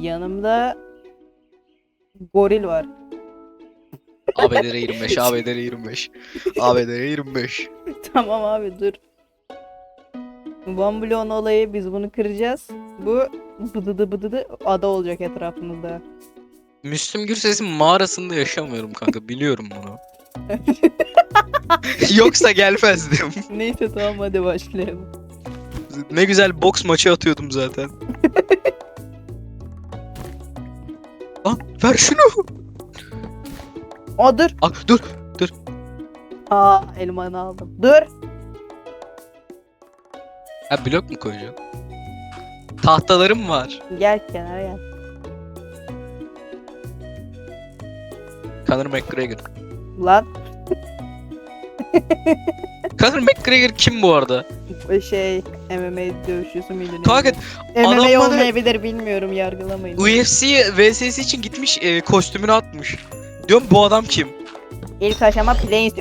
yanımda goril var. ABD'de 25, ABD'de 25. ABD'de 25. tamam abi dur. One olayı biz bunu kıracağız. Bu bıdıdı bıdıdı ada olacak etrafımızda. Müslüm Gürses'in mağarasında yaşamıyorum kanka biliyorum bunu. Yoksa gelmezdim. Neyse tamam hadi başlayalım. Ne güzel boks maçı atıyordum zaten. Lan ver şunu. Aa dur. Aa, dur. Aa elmanı aldım. Dur. Ha blok mu koyacaksın? Tahtalarım var. Gel kenara gel. Conor McGregor. Lan Conor McGregor kim bu arada? şey MMA dövüşçüsü müydü? neydi? Kanka MMA adam bana- olmayabilir bilmiyorum yargılamayın. UFC VSS için gitmiş e, kostümünü atmış. Diyorum bu adam kim? İlk aşama plains.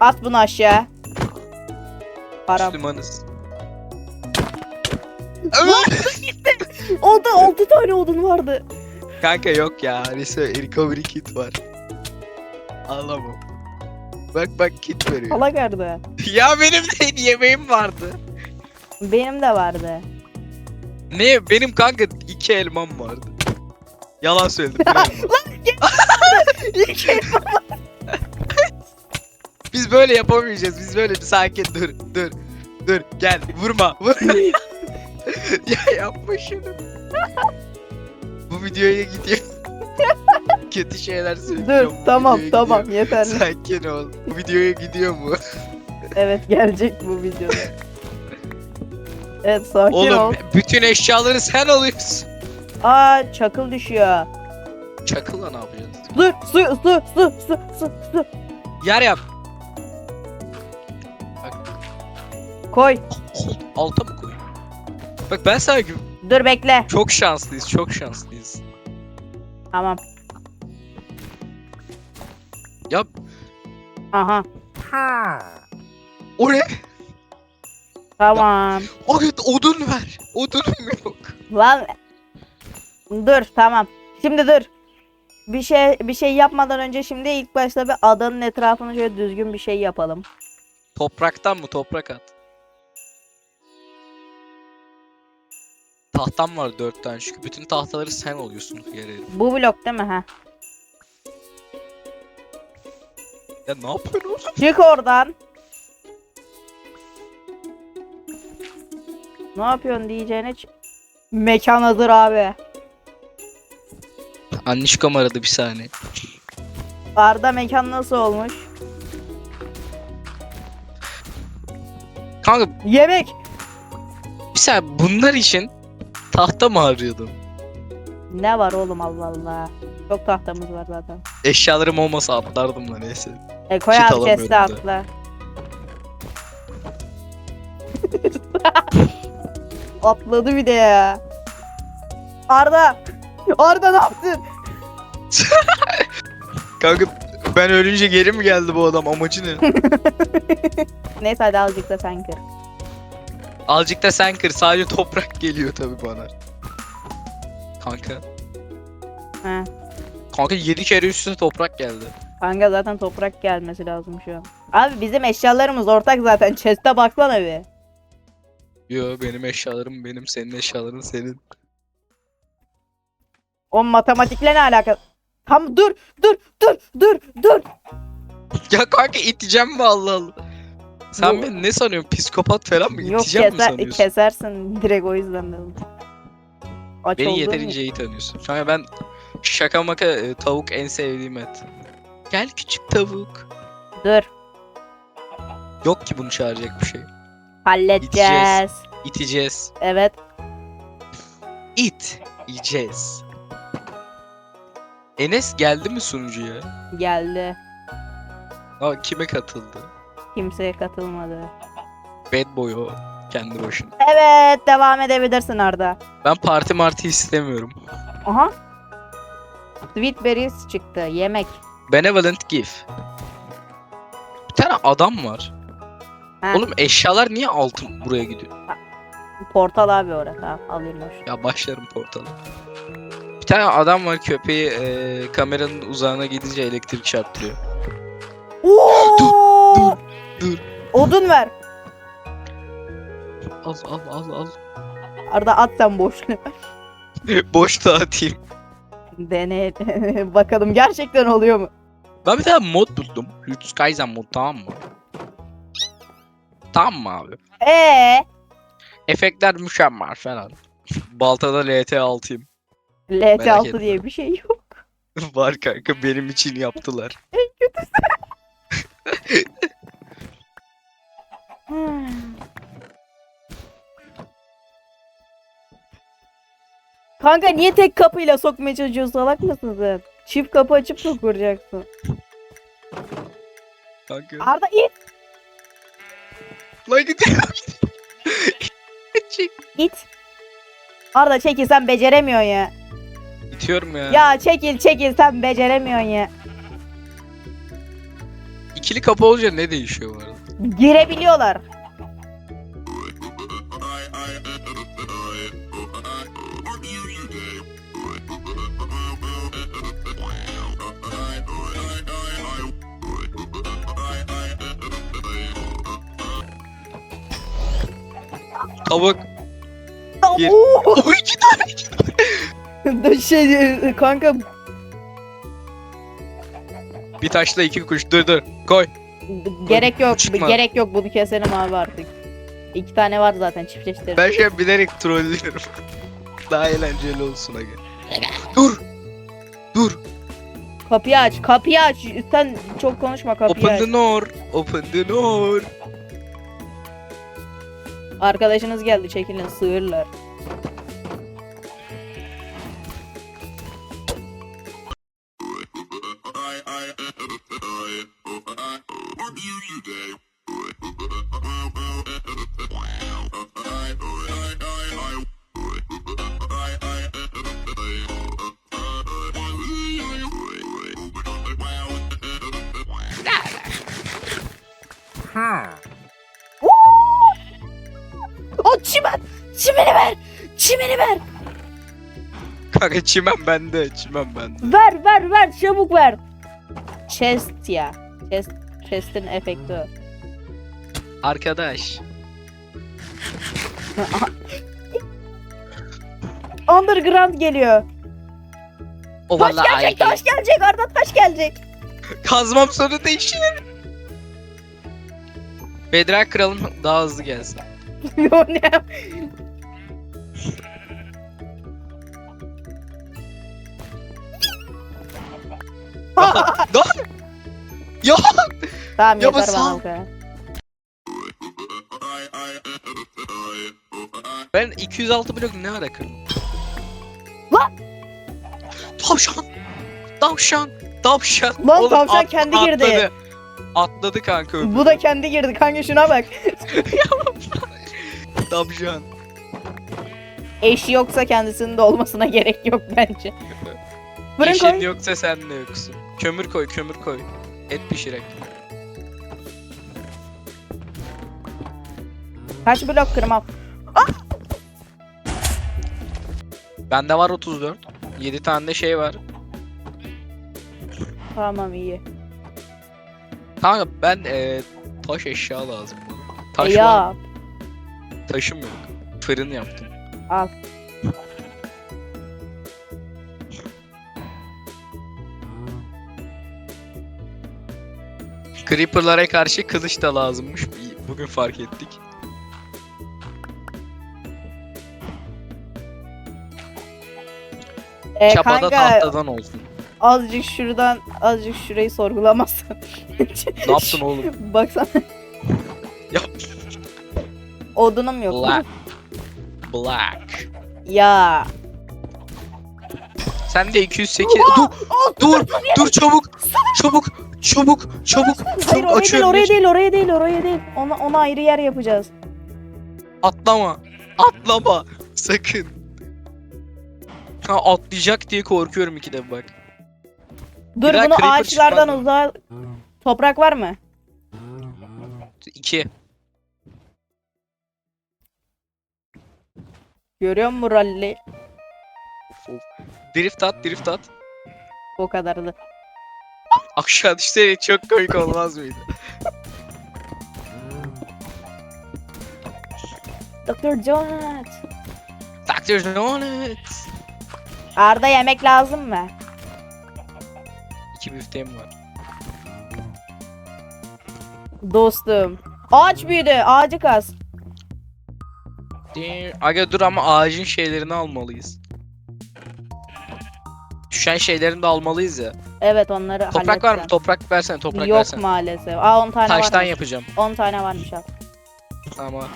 At bunu aşağı. Param. Müslümanız. Oldu 6 tane odun vardı. Kanka yok ya. Rese- Recovery kit var. Alamam. Bak bak kit veriyor. Salak nerede? ya benim de yemeğim vardı. Benim de vardı. Ne? Benim kanka iki elmam vardı. Yalan söyledim. bir elma. Biz böyle yapamayacağız. Biz böyle bir sakin dur dur. Dur gel vurma. Vur. ya yapma şunu. Bu videoya gidiyor. Kötü şeyler söyleyeceğim. Dur tamam videoya tamam gidiyor. yeterli. Sakin ol. Bu videoya gidiyor mu? Evet gelecek bu videoda. Evet sakin Oğlum ol. bütün eşyaları sen alıyorsun. Aa çakıl düşüyor. Çakılla ne yapacağız? Su su su su su su su. Yer yap. Koy. Alta mı koyayım? Bak ben sana gü- Dur bekle. çok şanslıyız, çok şanslıyız. Tamam. Ya Aha. o ne? Tamam. O odun ver. Odunum yok. Lan. Dur tamam. Şimdi dur. Bir şey bir şey yapmadan önce şimdi ilk başta bir adanın etrafını şöyle düzgün bir şey yapalım. Topraktan mı? Toprak at. Tahtam var dört tane çünkü bütün tahtaları sen oluyorsun yere. Bu blok değil mi ha? Ya ne yapıyorsun oğlum? Çık oradan. Ne yapıyorsun diyeceğine ç- Mekan hazır abi. Annişkom aradı bir saniye. Arda mekan nasıl olmuş? Kanka Yemek. bir saniye bunlar için tahta mı arıyordun? Ne var oğlum Allah Allah. Çok tahtamız var zaten. Eşyalarım olmasa atlardım da neyse. E koy Kit abi alamıyorum da. atla. Atladı bir de ya. Arda. Arda ne yaptın? Kanka ben ölünce geri mi geldi bu adam amacı ne? Neyse hadi azıcık da sen kır. Azıcık da sen kır sadece toprak geliyor tabi bana. Kanka. He. Kanka 7 kere üstüne toprak geldi. Kanka zaten toprak gelmesi lazım şu an. Abi bizim eşyalarımız ortak zaten. Chest'e baksana bir. Yo benim eşyalarım benim senin eşyaların senin. O matematikle ne alaka? Tam dur dur dur dur dur. Ya kanka iteceğim mi Allah Allah. Sen Bu- beni ne sanıyorsun? Psikopat falan mı? Yok İteceğim mi keser, sanıyorsun? kesersin direkt o yüzden dedim. Aç Beni olduğum yeterince iyi tanıyorsun. Kanka ben şaka maka e, tavuk en sevdiğim et. Gel küçük tavuk. Dur Yok ki bunu çağıracak bir şey. halledeceğiz. İteceğiz. Evet. İt. Yiyeceğiz. Enes geldi mi sunucuya? Geldi. Aa, kime katıldı? Kimseye katılmadı. Bad boy o. Kendi başına. Evet devam edebilirsin Arda. Ben parti marti istemiyorum. Aha. Sweet berries çıktı. Yemek. Benevolent gift. Bir tane adam var. Ha, Oğlum eşyalar niye altın buraya gidiyor? Portal abi orada. Alayım hoş. Ya başlarım portala. Bir tane adam var köpeği e, kameranın uzağına gidince elektrik çarptırıyor. Oo! dur, dur. Odun ver. Al al al al. Arda at sen boş. Boş dağıtayım. Dene. Bakalım gerçekten oluyor mu? Ben bir tane mod buldum. Lutz Kaizen mod tamam mı? Tamam mı abi? Ee, Efektler mükemmel falan. Baltada LT6'yım. LT6 etme. diye bir şey yok. Var kanka benim için yaptılar. Hmm. Kanka niye tek kapıyla sokmaya çalışıyorsun salak mısın sen? Çift kapı açıp sokuracaksın. Kanka. Arda it Lan gidiyor. Çek. it. Arda çekil sen beceremiyorsun ya. Bitiyorum ya. Ya çekil çekil sen beceremiyorsun ya. İkili kapı olunca ne değişiyor bu arada? Girebiliyorlar. Tavuk. Gir. Oo! İki tane. iki tane. Şey kanka Bir taşla iki kuş. Dur dur. Koy. gerek yok çıkma. gerek yok bunu keselim abi artık. İki tane var zaten çiftleştir. Ben şey bilerek trollüyorum. Daha eğlenceli olsun aga. Dur. Dur. Kapıyı aç kapıyı aç. Sen çok konuşma kapıyı Open aç. the door. Open the door. Arkadaşınız geldi çekilin sığırlar. Kanka çimen bende. Çimen bende. Ver ver ver çabuk ver. Chest ya. Chest chest'in efekti o. Arkadaş. Underground geliyor. O Taş vallahi gelecek, ay- taş gelecek, Arda taş gelecek. Kazmam sonra değişir. Bedrock kralım daha hızlı gelsin. o ne? Daha Ya Tamam Ya yeter bana bu kadar. ben 206 blok ne ara kırdım? Lan! Tavşan! Tavşan! Tavşan! Lan tavşan kendi girdi. Atladı. Atladı kanka öbürü. Bu da kendi girdi kanka şuna bak. Tavşan. Eşi yoksa kendisinin de olmasına gerek yok bence. Fırın koy. yoksa sen de yoksun. Kömür koy, kömür koy. Et pişirek. Kaç blok kırmam? Bende var 34. 7 tane de şey var. Tamam iyi. Kanka ben e, taş eşya lazım bana. E Taş var. Taşım yok. Fırın yaptım. al. Creeper'lara karşı kılıç da lazımmış. Bugün fark ettik. E, Çapada kanka tahtadan olsun. azıcık şuradan azıcık şurayı sorgulamazsın. Ne yaptın oğlum? Baksana Ya odunum yok. black. Black. Ya. Sen de 208. dur, dur, dur çabuk. Çabuk, çabuk, çabuk. Hayır Çabuk oraya değil açıyorum. oraya değil oraya değil oraya değil. Ona, ona ayrı yer yapacağız. Atlama. Atlama. Sakın. Ha atlayacak diye korkuyorum ikide bak. Dur daha bunu creeper ağaçlardan çıkmaz uzağa... Toprak var mı? 2. Görüyor musun ralli? Drift at, drift at. O kadardı. Aşağı düşseydik çok komik olmaz mıydı? Dr. Donut. Dr. Donut. Arda yemek lazım mı? İki büfteğim var. Dostum. Ağaç büyüdü. Ağacı kaz. Dear- Aga dur ama ağacın şeylerini almalıyız. Düşen şeylerini de almalıyız ya. Evet onları Toprak var mı? halledeceğim. Toprak versene, toprak Yok versene. maalesef. Aa 10 tane Taştan varmış. yapacağım. 10 tane varmış al. Ama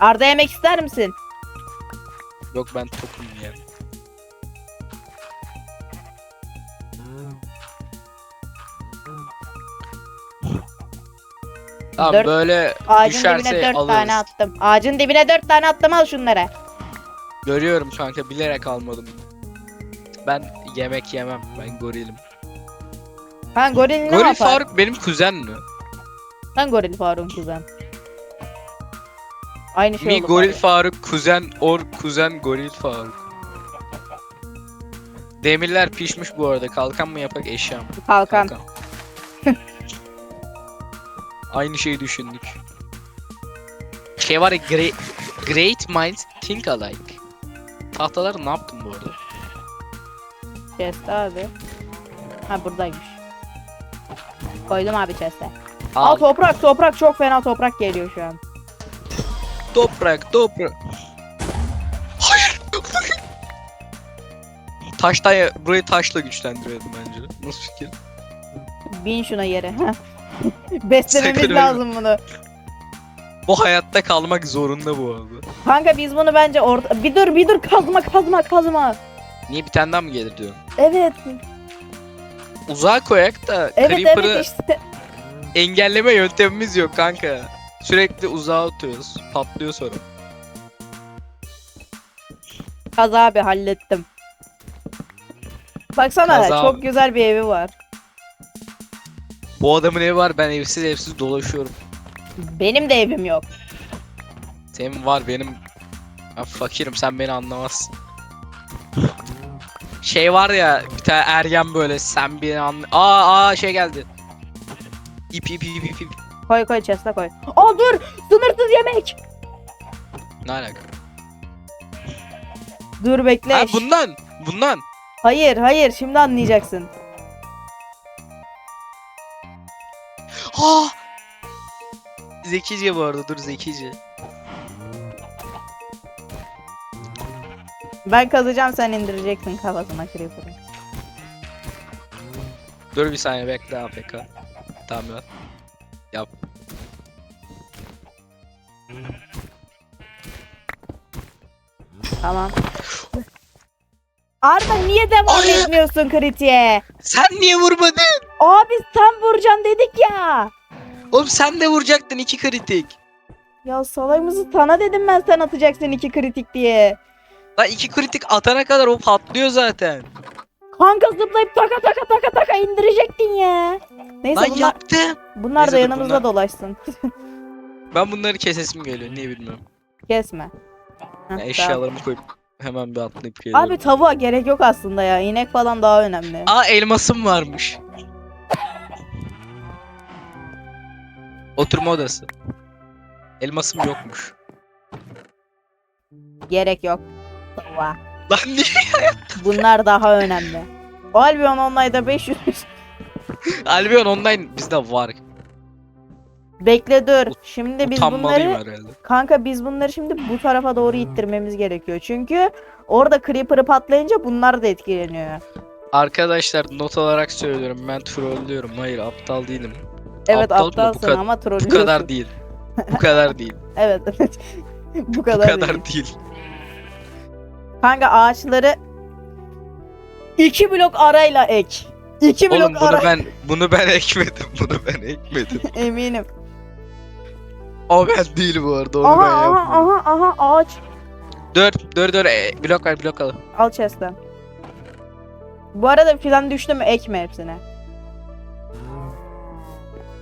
Arda yemek ister misin? yok ben tokum ya. Tamam Dört- böyle Ağacın düşerse dibine 4 alırız. tane attım. Ağacın dibine 4 tane attım al şunları. Görüyorum kanka bilerek almadım. Ben yemek yemem. Ben gorilim. Ha goril ne Goril yapar? Faruk benim kuzen mi? Sen goril Faruk'un kuzen. Aynı şey Mi. Goril Faruk. Faruk kuzen or kuzen Goril Faruk. Demirler pişmiş bu arada. Kalkan mı yapak eşya mı? Kalkan. Aynı şeyi düşündük. Şey var ya great, great minds think alike. Tahtaları ne yaptın bu arada? Chest abi. Ha buradaymış. Koydum abi chest'e. Al Al toprak toprak çok fena toprak geliyor şu an. toprak toprak. Hayır. Taştan burayı taşla güçlendirelim bence. Nasıl fikir? Bin şuna yere. Beslememiz Sakın lazım bunu. Bu hayatta kalmak zorunda bu arada. Kanka biz bunu bence orta... Bir dur bir dur kazma kazma kazma. Niye bir tane daha mı gelir diyorum. Evet. Uzağa koyak da Evet Creeper'ı evet işte. engelleme yöntemimiz yok kanka. Sürekli uzağa atıyoruz. Patlıyor sonra. Kaz abi hallettim. Baksana Kaz abi. çok güzel bir evi var. Bu adamın evi var ben evsiz evsiz dolaşıyorum. Benim de evim yok. Senin var benim. Ben fakirim sen beni anlamazsın. Şey var ya bir tane ergen böyle sen beni anla... Aa aa şey geldi. İp ip ip ip ip. Koy koy chest'e koy. Aa dur sınırsız yemek. Ne alaka? Dur bekle. Ha bundan. Bundan. Hayır hayır şimdi anlayacaksın. Ha! Zekice bu arada dur zekice. Ben kazacağım sen indireceksin kafasına creeper'ı. Dur bir saniye bekle APK. Tamam ya. Yap. Tamam. Arda niye devam Hayır. etmiyorsun kritiğe? Sen niye vurmadın? Abi sen vuracaksın dedik ya. Oğlum sen de vuracaktın iki kritik. Ya salayımızı sana dedim ben sen atacaksın iki kritik diye. Lan iki kritik atana kadar o patlıyor zaten. Kanka zıplayıp taka taka taka taka indirecektin ya. Neyse Lan bunlar, yaptım. bunlar Neyse da dur, yanımızda bunlar- dolaşsın. Ben bunları kesesim geliyor niye bilmiyorum. Kesme. Heh, tamam. eşyalarımı koyup hemen bir atlayıp geliyorum. Abi tavuğa gerek yok aslında ya. İnek falan daha önemli. Aa elmasım varmış. Oturma odası. Elmasım yokmuş. Gerek yok. Tavuğa. Lan niye? Bunlar daha önemli. Albion Online'da 500. Albion Online bizde var. Bekle dur. Şimdi biz Utanmalıyım bunları herhalde. kanka biz bunları şimdi bu tarafa doğru ittirmemiz gerekiyor. Çünkü orada creeper'ı patlayınca bunlar da etkileniyor. Arkadaşlar not olarak söylüyorum ben trollüyorum. Hayır aptal değilim. Evet Aptal mı? Bu aptalsın kad- ama Bu trollüyorsun. kadar değil. Bu kadar değil. Evet evet. bu Bu kadar, kadar değil. değil. Kanka ağaçları iki blok arayla ek. İki blok Oğlum bunu ara. ben bunu ben ekmedim. Bunu ben ekmedim. Eminim. O ben değil bu arada. Onu Aha ben aha aha aha ağaç. Dur dur dur e, blok ver blok al. Al chest'ten. Bu arada filan düştü mü ekme hepsine.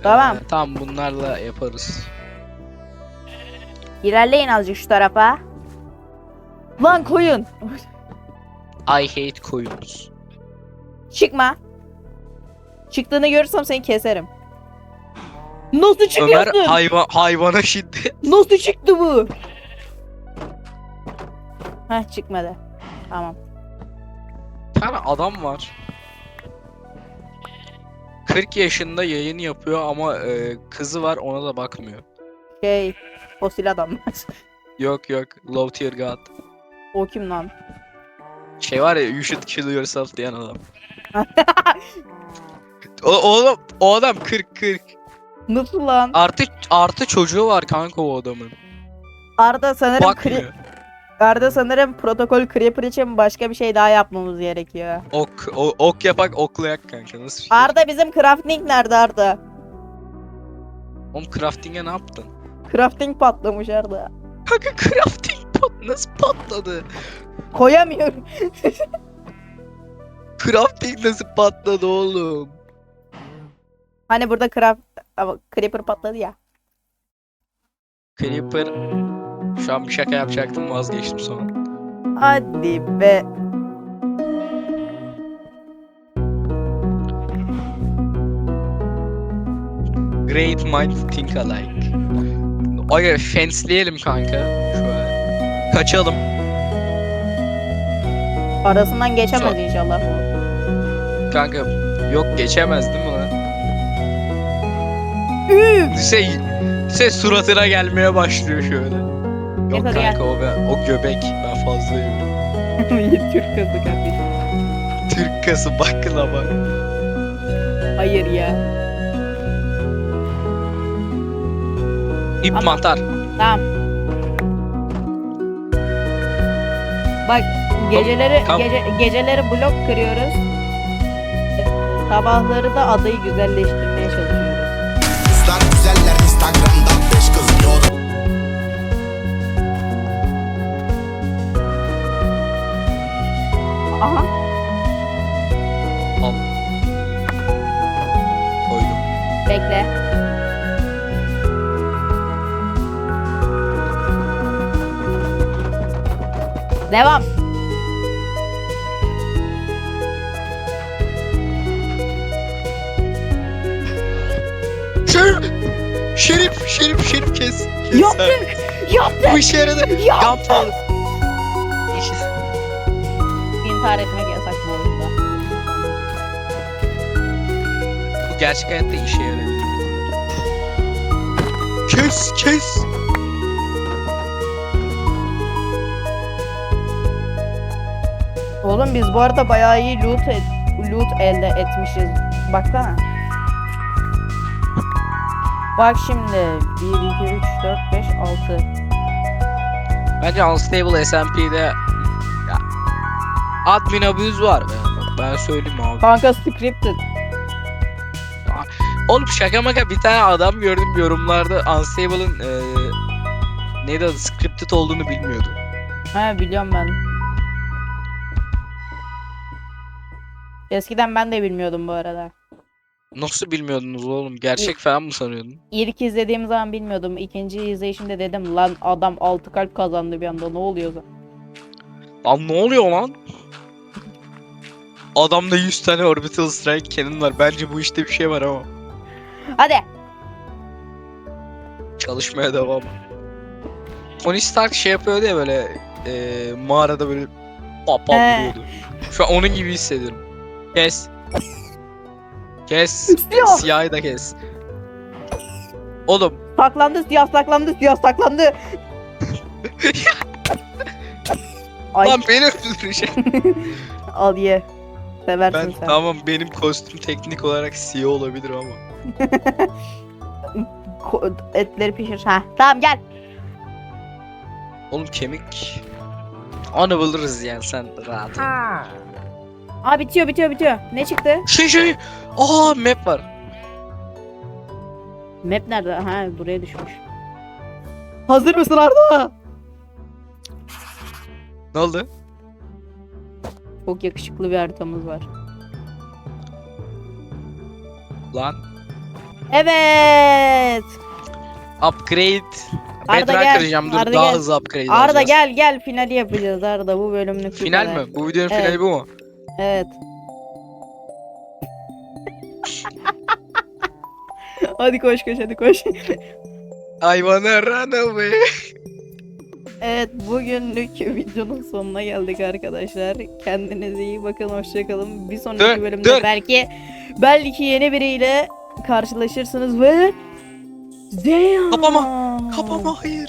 Tamam. Ee, tamam bunlarla yaparız. İlerleyin azıcık şu tarafa. Lan koyun. I hate koyunuz. Çıkma. Çıktığını görürsem seni keserim. Nasıl Ömer çıkıyorsun? hayvan hayvana şiddet. Nasıl çıktı bu? Heh çıkmadı. Tamam. Bir tane adam var. 40 yaşında yayın yapıyor ama e, kızı var ona da bakmıyor. Şey fosil adamlar. Yok yok low tier god. O kim lan? Şey var ya you should kill yourself diyen adam. o, oğlum o adam 40 40. Nasıl lan? Artı artı çocuğu var kanka o adamın. Arda sanırım Bakmıyor. Arda sanırım protokol creeper için başka bir şey daha yapmamız gerekiyor. Ok o, ok yapak oklayak kanka nasıl fikir? Arda bizim crafting nerede Arda? Oğlum crafting'e ne yaptın? Crafting patlamış Arda. Kanka crafting pat nasıl patladı? Koyamıyorum. Crafting nasıl patladı oğlum? Hani burada craft ama creeper patladı ya. Creeper şu an bir şaka yapacaktım vazgeçtim sonra. Hadi be. Great minds think alike. Aga fensleyelim kanka. Kaçalım. Arasından geçemez Çok- inşallah. Kanka yok geçemez değil mi lan? Şey, şey suratına gelmeye başlıyor şöyle. Yok hadi gel. kanka o, ben, o göbek ben fazla yiyorum. Türk kızı kardeşim. Türk kası baklava. Hayır ya. İp Ama- mantar. Tamam. Bak geceleri Tamam. gece geceleri blok kırıyoruz. Sabahları da adayı güzelleştirmeye çalışıyoruz. Kızlar güzeller Instagram'da beş kız yorum Aha. Devam. Şerif! Şerif! Şerif! Şerif kes! kes Yaptık! Yaptık! Bu işe yaradı. İşi. İntihar etmek yasak bu oyunda. Bu gerçek hayatta işe yarıyor. Kes! Kes! Oğlum biz bu arada bayağı iyi loot, et- loot elde etmişiz. Baksana. Bak şimdi 1, 2, 3, 4, 5, 6. Bence Unstable SMP'de ya, admin abuse var be. Bak ben söyleyeyim abi. Kanka scripted. Oğlum şaka maka bir tane adam gördüm yorumlarda Unstable'ın eee neydi adı scripted olduğunu bilmiyordu. He biliyorum ben. Eskiden ben de bilmiyordum bu arada. Nasıl bilmiyordunuz oğlum? Gerçek falan mı sanıyordun? İlk izlediğim zaman bilmiyordum. İkinci izleyişimde dedim lan adam 6 kalp kazandı bir anda ne oluyor? Lan ne oluyor lan? Adamda 100 tane orbital strike cannon var. Bence bu işte bir şey var ama. Hadi. Çalışmaya devam. Tony Stark şey yapıyordu ya böyle eee mağarada böyle pap pap He. vuruyordu. Şu an onun gibi hissediyorum. Kes. Kes. Siyah. Siyahı da kes. Oğlum Saklandı siyah saklandı siyah saklandı. Ay lan beni öldürecek. al ye. Seversin Ben sen. tamam benim kostüm teknik olarak siyah olabilir ama. Ko- etleri pişir. Ha tamam gel. Oğlum kemik. Onu buluruz yani sen rahat. ol. Aa bitiyor bitiyor bitiyor. Ne çıktı? Şey şey. Aa map var. Map nerede? Ha buraya düşmüş. Hazır mısın Arda? Ne oldu? Çok yakışıklı bir haritamız var. Lan. Evet. Upgrade. Arda Bedrock gel. kıracağım dur Arda daha gel. hızlı upgrade Arda alacağız. gel gel finali yapacağız Arda bu bölümlük. bu Final kadar. mi? Bu videonun Evet. finali bu mu? Evet. hadi koş koş hadi koş. I wanna run away. Evet bugünlük videonun sonuna geldik arkadaşlar. Kendinize iyi bakın hoşçakalın. Bir sonraki Dur, bölümde dur. belki belki yeni biriyle karşılaşırsınız ve Damn. Kapama, Kapama hayır.